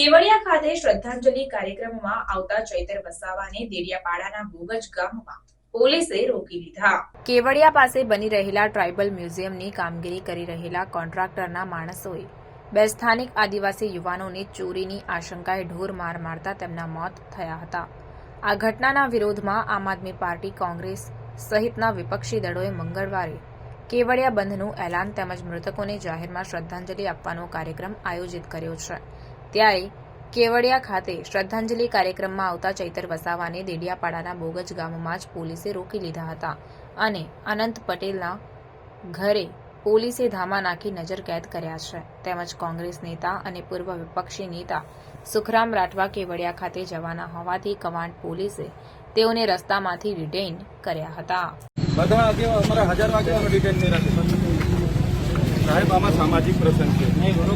કેવડિયા ખાતે શ્રદ્ધાંજલિ કાર્યક્રમમાં આવતા ચૈતર વસાવાને દેડિયાપાડાના બોગજ ગામમાં કેવડિયા પાસે બની રહેલા ટ્રાઇબલ મ્યુઝિયમની કામગીરી કરી રહેલા કોન્ટ્રાક્ટરના માણસોએ બે સ્થાનિક આદિવાસી યુવાનોને ચોરીની આશંકાએ ઢોર માર મારતા તેમના મોત થયા હતા. આ ઘટનાના વિરોધમાં આમ આદમી પાર્ટી કોંગ્રેસ સહિતના વિપક્ષી દળોએ મંગળવારે કેવડિયા બંધનું એલાન તેમજ મૃતકોને જાહેરમાં શ્રદ્ધાંજલિ આપવાનો કાર્યક્રમ આયોજિત કર્યો છે. ત્યારે કેવડિયા ખાતે શ્રદ્ધાંજલિ કાર્યક્રમમાં આવતા ચૈતર વસાવાને દેડિયાપાડાના બોગજ ગામમાં જ પોલીસે રોકી લીધા હતા અને અનંત પટેલના ઘરે પોલીસે ધામા નાખી નજર કેદ કર્યા છે. તેમજ કોંગ્રેસ નેતા અને પૂર્વ વિપક્ષી નેતા સુખરામ રાઠવા કેવડિયા ખાતે જવાના હોવાથી કમાન્ડ પોલીસે તેઓને રસ્તામાંથી ડિટેઇન કર્યા હતા. સામાજિક પ્રસંગ છે.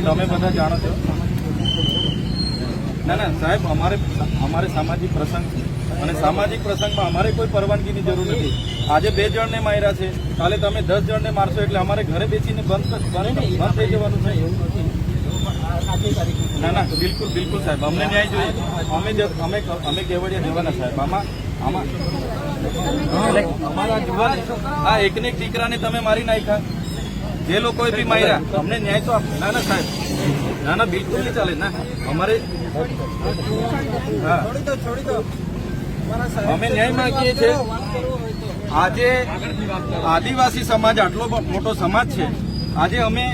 તમે બધા જાણો છો. ના ના સાહેબ અમારે અમારે સામાજિક પ્રસંગ અને સામાજિક પ્રસંગમાં અમારે કોઈ પરવાનગીની જરૂર નથી. આજે બે જણને માર્યા છે. કાલે તમે દસ જણને મારશો એટલે અમારે ઘરે બેસીને બંધ બંધ થઈ જવાનું છે. ના ના બિલકુલ બિલકુલ સાહેબ. અમને ન્યાય જોઈએ. અમે અમે અમે કેવડિયા જવાના સાહેબ. આમાં આમાં અમારા આ એકને એક દીકરાને તમે મારી નાખ્યા. જે લોકોએ બી માર્યા, અમને ન્યાય તો આપો. ના ના, સાહેબ. ના ના, બિલકુલ નહીં ચાલે. ના, અમારે અમે ન્યાય માંગીએ છીએ. આજે આદિવાસી સમાજ, આટલો મોટો સમાજ છે. આજે અમે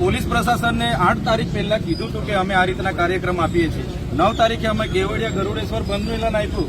પોલીસ પ્રશાસનને આઠ તારીખ પહેલા કીધું હતું કે અમે આ રીતના કાર્યક્રમ આપીએ છીએ. નવ તારીખે અમે કેવડિયા ગરુડેશ્વર બંધનું એલાન આપ્યું.